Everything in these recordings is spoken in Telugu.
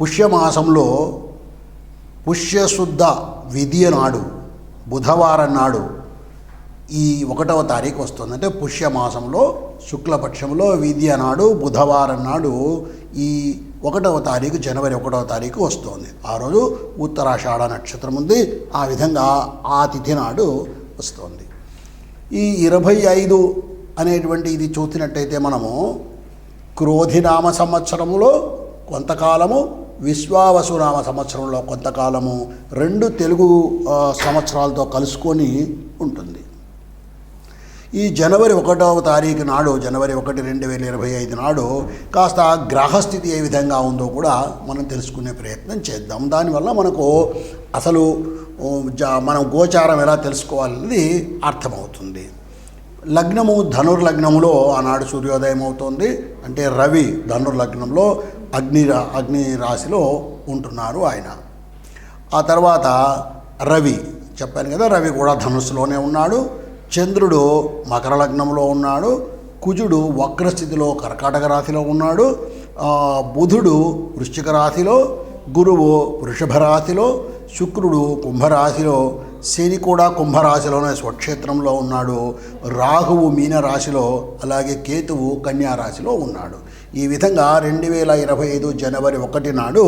పుష్యమాసంలో పుష్యశుద్ధ విధియ నాడు బుధవారం నాడు ఈ ఒకటవ తారీఖు వస్తుంది. అంటే పుష్యమాసంలో శుక్లపక్షంలో విద్య నాడు బుధవారం నాడు ఈ ఒకటవ తారీఖు జనవరి ఒకటవ తారీఖు వస్తుంది. ఆ రోజు ఉత్తరాషాఢ నక్షత్రం ఉంది. ఆ విధంగా ఆ తిథి నాడు వస్తుంది. ఈ ఇరవై ఐదు అనేటువంటి ఇది చూసినట్టయితే మనము క్రోధినామ సంవత్సరంలో కొంతకాలము విశ్వావసునామ సంవత్సరంలో కొంతకాలము రెండు తెలుగు సంవత్సరాలతో కలుసుకొని ఉంటుంది. ఈ జనవరి ఒకటవ తారీఖు నాడు జనవరి ఒకటి రెండు వేల ఇరవై ఐదు నాడు కాస్త గ్రహస్థితి ఏ విధంగా ఉందో కూడా మనం తెలుసుకునే ప్రయత్నం చేద్దాం. దానివల్ల మనకు అసలు మనం గోచారం ఎలా తెలుసుకోవాలన్నది అర్థమవుతుంది. లగ్నము ధనుర్లగ్నములో ఆనాడు సూర్యోదయం అవుతుంది అంటే రవి ధనుర్లగ్నంలో అగ్ని అగ్ని రాశిలో ఉంటున్నారు ఆయన. ఆ తర్వాత రవి చెప్పాను కదా రవి కూడా ధనుస్సులోనే ఉన్నాడు. చంద్రుడు మకర లగ్నంలో ఉన్నాడు. కుజుడు వక్రస్థితిలో కర్కాటక రాశిలో ఉన్నాడు. బుధుడు వృశ్చిక రాశిలో గురువు వృషభ రాశిలో శుక్రుడు కుంభరాశిలో శని కూడా కుంభరాశిలోనే స్వక్షేత్రంలో ఉన్నాడు. రాహువు మీనరాశిలో అలాగే కేతువు కన్యారాశిలో ఉన్నాడు. ఈ విధంగా రెండు వేల ఇరవై ఐదు జనవరి ఒకటి నాడు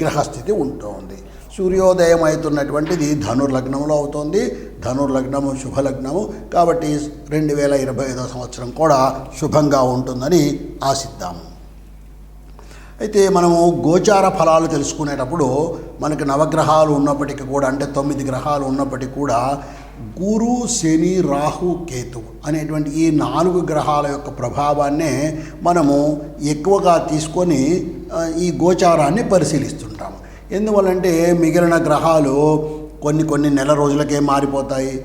గ్రహస్థితి ఉంటుంది. సూర్యోదయం అవుతున్నటువంటిది ధనుర్లగ్నంలో అవుతుంది. ధనుర్లగ్నము శుభలగ్నము. కాబట్టి రెండు వేల ఇరవై ఐదో సంవత్సరం కూడా శుభంగా ఉంటుందని ఆశిద్దాము అయితే మనము గోచార ఫలాలు తెలుసుకునేటప్పుడు మనకి నవగ్రహాలు ఉన్నప్పటికీ కూడా అంటే తొమ్మిది గ్రహాలు ఉన్నప్పటికీ కూడా గురు శని రాహు కేతు అనేటువంటి ఈ నాలుగు గ్రహాల యొక్క ప్రభావాన్నే మనము ఎక్కువగా తీసుకొని ఈ గోచారాన్ని పరిశీలిస్తుంటాము. ఎందువల్లంటే మిగిలిన గ్రహాలు కొన్ని కొన్ని నెల రోజులకే మారిపోతాయి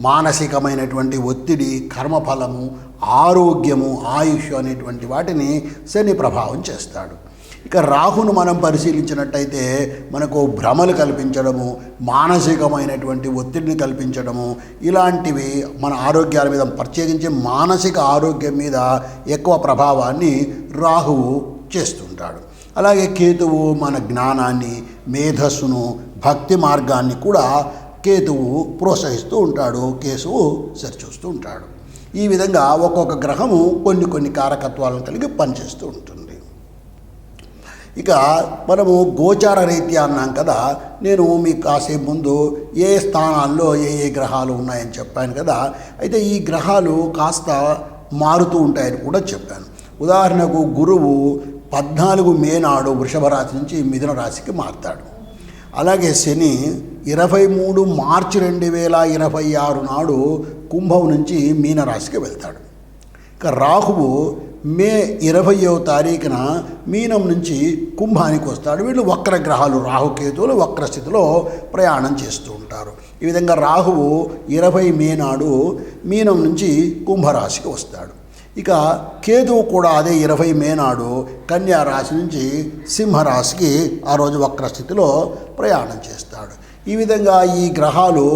మానసికమైనటువంటి ఒత్తిడి కర్మఫలము ఆరోగ్యము ఆయుష్ అనేటువంటి వాటిని శని ప్రభావం చేస్తాడు. ఇక రాహును మనం పరిశీలించినట్టయితే మనకు భ్రమలు కల్పించడము మానసికమైనటువంటి ఒత్తిడిని కల్పించడము ఇలాంటివి మన ఆరోగ్యాల మీద ప్రత్యేకించి మానసిక ఆరోగ్యం మీద ఎక్కువ ప్రభావాన్ని రాహువు చేస్తుంటాడు. అలాగే కేతువు మన జ్ఞానాన్ని మేధస్సును భక్తి మార్గాన్ని కూడా కేతువు ప్రోత్సహిస్తూ ఉంటాడు కేశవు సరిచూస్తూ ఉంటాడు. ఈ విధంగా ఒక్కొక్క గ్రహము కొన్ని కొన్ని కారకత్వాలను కలిగి పనిచేస్తూ ఉంటుంది. ఇక మనము గోచార రీత్యా అన్నాం కదా నేను మీకు కాసేపు ముందు ఏ స్థానాల్లో ఏ ఏ గ్రహాలు ఉన్నాయని చెప్పాను కదా అయితే ఈ గ్రహాలు కాస్త మారుతూ ఉంటాయని కూడా చెప్పాను. ఉదాహరణకు గురువు పద్నాలుగు మే నాడు వృషభ రాశి నుంచి మిథున రాశికి మారుతాడు. అలాగే శని ఇరవై మూడు మార్చి రెండు వేల ఇరవై ఆరు నాడు కుంభం నుంచి మీనరాశికి వెళ్తాడు. ఇక రాహువు మే ఇరవయో తారీఖున మీనం నుంచి కుంభానికి వస్తాడు. వీళ్ళు వక్ర గ్రహాలు రాహుకేతువులు వక్ర స్థితిలో ప్రయాణం చేస్తూ ఉంటారు. ఈ విధంగా రాహువు ఇరవై మే నాడు మీనం నుంచి కుంభరాశికి వస్తాడు. ఇక కేతువు కూడా అదే ఇరవై మే నాడు కన్యా రాశి నుంచి సింహరాశికి ఆ రోజు వక్ర స్థితిలో ప్రయాణం చేస్తాడు. ఈ విధంగా ఈ గ్రహాలు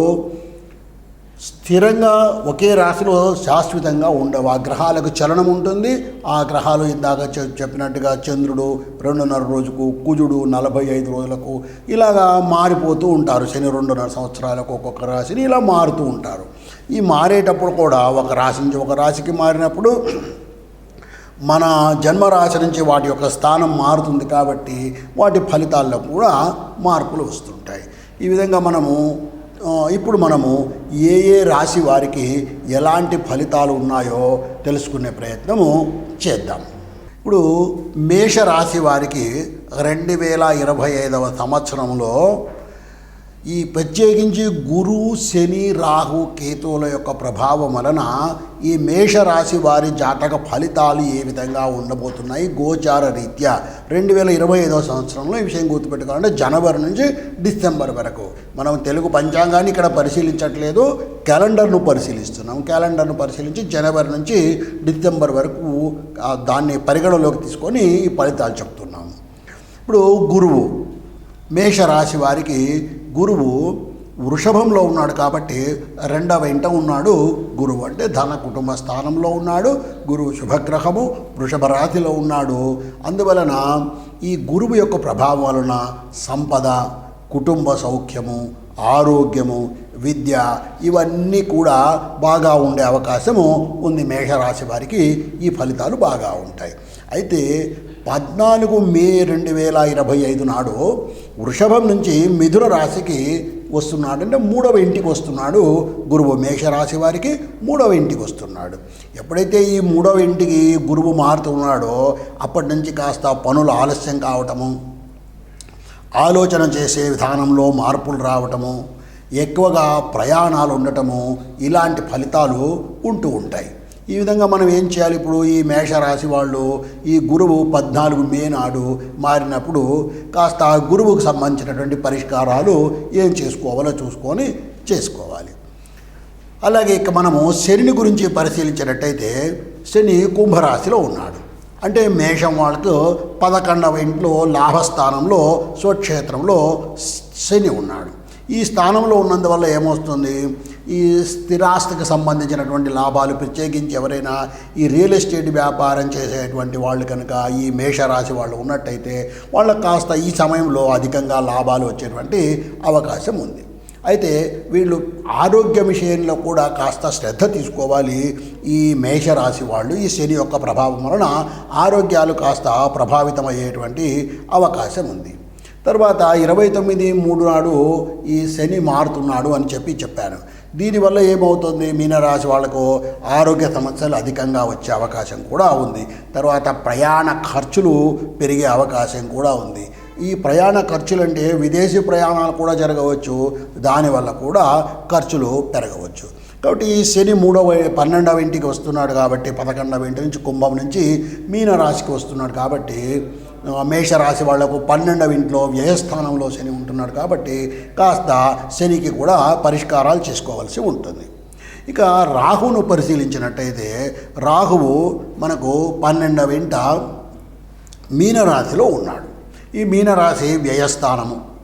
స్థిరంగా ఒకే రాశిలో శాశ్వతంగా ఉండవు. ఆ గ్రహాలకు చలనం ఉంటుంది. ఆ గ్రహాలు ఇందాక చెప్పినట్టుగా చంద్రుడు రెండున్నర రోజుకు కుజుడు నలభై ఐదు రోజులకు ఇలాగా మారిపోతూ ఉంటారు. శని రెండున్నర సంవత్సరాలకు ఒక్కొక్క రాశిని ఇలా మారుతూ ఉంటారు. ఈ మారేటప్పుడు కూడా ఒక రాశి నుంచి ఒక రాశికి మారినప్పుడు మన జన్మరాశి నుంచి వాటి యొక్క స్థానం మారుతుంది కాబట్టి వాటి ఫలితాల్లో కూడా మార్పులు వస్తుంటాయి. ఈ విధంగా మనము ఇప్పుడు మనము ఏ ఏ రాశి వారికి ఎలాంటి ఫలితాలు ఉన్నాయో తెలుసుకునే ప్రయత్నము చేద్దాం. ఇప్పుడు మేషరాశి వారికి రెండు వేల ఇరవై ఐదవ సంవత్సరంలో ఈ ప్రత్యేకించి గురు శని రాహు కేతువుల యొక్క ప్రభావం వలన ఈ మేషరాశి వారి జాతక ఫలితాలు ఏ విధంగా ఉండబోతున్నాయి? గోచార రీత్యా రెండు వేల ఇరవై ఐదవ సంవత్సరంలో ఈ విషయం గుర్తుపెట్టుకోవాలంటే జనవరి నుంచి డిసెంబర్ వరకు. మనం తెలుగు పంచాంగాన్ని ఇక్కడ పరిశీలించట్లేదు. క్యాలెండర్ను పరిశీలిస్తున్నాం. క్యాలెండర్ను పరిశీలించి జనవరి నుంచి డిసెంబర్ వరకు దాన్ని పరిగణలోకి తీసుకొని ఈ ఫలితాలు చెప్తున్నాము ఇప్పుడు గురువు. మేషరాశి వారికి గురువు వృషభంలో ఉన్నాడు కాబట్టి రెండవ ఇంట ఉన్నాడు. గురువు అంటే ధన కుటుంబ స్థానంలో ఉన్నాడు. గురువు శుభగ్రహము వృషభ రాశిలో ఉన్నాడు. అందువలన ఈ గురువు యొక్క ప్రభావం వలన సంపద కుటుంబ సౌఖ్యము ఆరోగ్యము విద్య ఇవన్నీ కూడా బాగా ఉండే అవకాశము ఉంది మేషరాశి వారికి. ఈ ఫలితాలు బాగా ఉంటాయి. అయితే పద్నాలుగు మే రెండు వేల ఇరవై ఐదు నాడు వృషభం నుంచి మిథున రాశికి వస్తున్నాడు. అంటే మూడవ ఇంటికి వస్తున్నాడు గురువు మేషరాశి వారికి. మూడవ ఇంటికి వస్తున్నాడు. ఎప్పుడైతే ఈ మూడవ ఇంటికి గురువు మారుతున్నాడో అప్పటి నుంచి కాస్త పనులు ఆలస్యం కావటము ఆలోచన చేసే విధానంలో మార్పులు రావటము ఎక్కువగా ప్రయాణాలు ఉండటము ఇలాంటి ఫలితాలు ఉంటూ ఉంటాయి. ఈ విధంగా మనం ఏం చేయాలి? ఇప్పుడు ఈ మేషరాశి వాళ్ళు ఈ గురువు పద్నాలుగు మే నాడు మారినప్పుడు కాస్త ఆ గురువుకు సంబంధించినటువంటి పరిష్కారాలు ఏం చేసుకోవాలో చూసుకొని చేసుకోవాలి. అలాగే ఇక మనము శనిని గురించి పరిశీలించినట్టయితే శని కుంభరాశిలో ఉన్నాడు. అంటే మేషం వాళ్ళకు పదకొండవ ఇంట్లో లాభస్థానంలో స్వక్షేత్రంలో శని ఉన్నాడు. ఈ స్థానంలో ఉన్నందువల్ల ఏమొస్తుంది? ఈ స్థిరాస్తికి సంబంధించినటువంటి లాభాలు ప్రత్యేకించి ఎవరైనా ఈ రియల్ ఎస్టేట్ వ్యాపారం చేసేటువంటి వాళ్ళు కనుక ఈ మేషరాశి వాళ్ళు ఉన్నట్టయితే వాళ్ళకి కాస్త ఈ సమయంలో అధికంగా లాభాలు వచ్చేటువంటి అవకాశం ఉంది. అయితే వీళ్ళు ఆరోగ్య విషయంలో కూడా కాస్త శ్రద్ధ తీసుకోవాలి. ఈ మేషరాశి వాళ్ళు ఈ శని యొక్క ప్రభావం వలన ఆరోగ్యాలు కాస్త ప్రభావితమయ్యేటువంటి అవకాశం ఉంది. తర్వాత ఇరవై తొమ్మిది మూడు నాడు ఈ శని మారుతున్నాడు అని చెప్పి చెప్పాను. దీనివల్ల ఏమవుతుంది? మీనరాశి వాళ్ళకు ఆరోగ్య సమస్యలు అధికంగా వచ్చే అవకాశం కూడా ఉంది. తర్వాత ప్రయాణ ఖర్చులు పెరిగే అవకాశం కూడా ఉంది. ఈ ప్రయాణ ఖర్చులు అంటే విదేశీ ప్రయాణాలు కూడా జరగవచ్చు. దానివల్ల కూడా ఖర్చులు పెరగవచ్చు. కాబట్టి ఈ శని మూడవ పన్నెండవ ఇంటికి వస్తున్నాడు కాబట్టి పదకొండవ ఇంటి నుంచి కుంభం నుంచి మీనరాశికి వస్తున్నాడు కాబట్టి మేషరాశి వాళ్ళకు పన్నెండవ ఇంట్లో వ్యయస్థానంలో శని ఉంటున్నాడు కాబట్టి కాస్త శనికి కూడా పరిష్కారాలు చేసుకోవాల్సి ఉంటుంది. ఇక రాహును పరిశీలించినట్టయితే రాహువు మనకు పన్నెండవ ఇంట మీనరాశిలో ఉన్నాడు. ఈ మీనరాశి వ్యయస్థానము.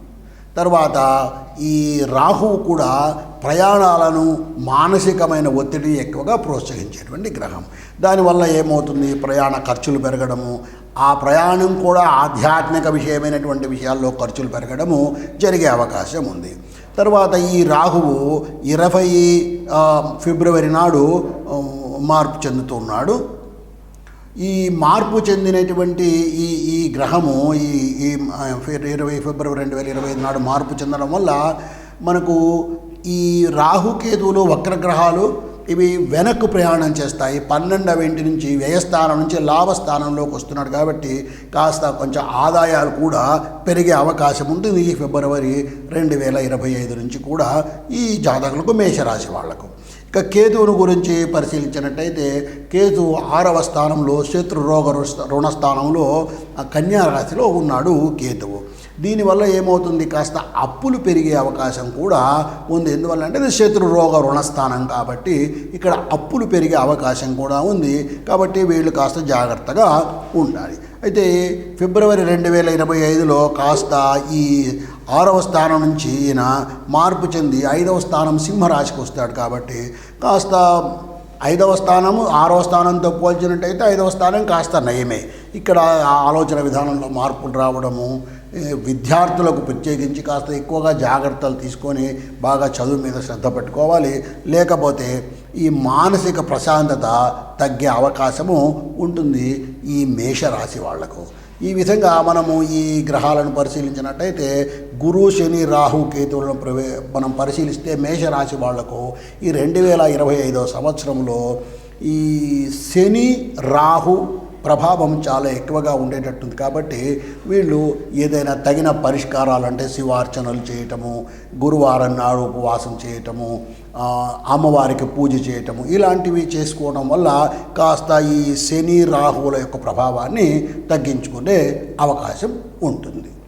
తర్వాత ఈ రాహువు కూడా ప్రయాణాలను మానసికమైన ఒత్తిడిని ఎక్కువగా ప్రోత్సహించేటువంటి గ్రహం. దానివల్ల ఏమవుతుంది? ప్రయాణ ఖర్చులు పెరగడము ఆ ప్రయాణం కూడా ఆధ్యాత్మిక విషయమైనటువంటి విషయాల్లో ఖర్చులు పెరగడము జరిగే అవకాశం ఉంది. తర్వాత ఈ రాహువు ఇరవై ఫిబ్రవరి నాడు మార్పు చెందుతున్నాడు ఈ మార్పు చెందినటువంటి ఈ ఈ గ్రహము ఈ ఈ ఇరవై ఫిబ్రవరి రెండు వేల ఇరవై ఐదు నాడు మార్పు చెందడం వల్ల మనకు ఈ రాహుకేతువులు వక్రగ్రహాలు ఇవి వెనక్కు ప్రయాణం చేస్తాయి. పన్నెండవ ఇంటి నుంచి వ్యయస్థానం నుంచి లాభస్థానంలోకి వస్తున్నాడు కాబట్టి కాస్త కొంచెం ఆదాయాలు కూడా పెరిగే అవకాశం ఉంటుంది. ఈ ఫిబ్రవరి రెండు వేల ఇరవై ఐదు నుంచి కూడా ఈ జాతకులకు మేషరాశి వాళ్ళకు. ఇక కేతువును గురించి పరిశీలించినట్టయితే కేతు ఆరవ స్థానంలో శత్రు రోగ రుణ- స్థానంలో ఆ ఉన్నాడు కేతువు. దీనివల్ల ఏమవుతుంది? కాస్త అప్పులు పెరిగే అవకాశం కూడా ఉంది. ఎందువల్ల అంటే ఇది శత్రు రోగ రుణస్థానం కాబట్టి ఇక్కడ అప్పులు పెరిగే అవకాశం కూడా ఉంది. కాబట్టి వీళ్ళు కాస్త జాగ్రత్తగా ఉండాలి. అయితే ఫిబ్రవరి రెండు వేల ఇరవై ఐదులో కాస్త ఈ ఆరవ స్థానం నుంచి ఈయన మార్పు చెంది ఐదవ స్థానం సింహరాశికి వస్తాడు కాబట్టి కాస్త ఐదవ స్థానము ఆరవ స్థానంతో పోల్చినట్టయితే ఐదవ స్థానం కాస్త నయమే. ఇక్కడ ఆ ఆలోచన విధానంలో మార్పులు రావడము విద్యార్థులకు ప్రత్యేకించి కాస్త ఎక్కువగా జాగ్రత్తలు తీసుకొని బాగా చదువు మీద శ్రద్ధ పెట్టుకోవాలి. లేకపోతే ఈ మానసిక ప్రశాంతత తగ్గే అవకాశము ఉంటుంది ఈ మేషరాశి వాళ్ళకు. ఈ విధంగా మనము ఈ గ్రహాలను పరిశీలించినట్టయితే గురు శని రాహు కేతువులను ప్రవే మనం పరిశీలిస్తే మేషరాశి వాళ్ళకు ఈ రెండు వేల ఇరవై ఐదో సంవత్సరంలో ఈ శని రాహు ప్రభావం చాలా ఎక్కువగా ఉండేటట్టుంది కాబట్టి వీళ్ళు ఏదైనా తగిన పరిష్కారాలు అంటే శివార్చనలు చేయటము గురువారం నాడు ఉపవాసం చేయటము అమ్మవారికి పూజ చేయటము ఇలాంటివి చేసుకోవడం వల్ల కాస్త ఈ శని రాహువుల యొక్క ప్రభావాన్ని తగ్గించుకునే అవకాశం ఉంటుంది.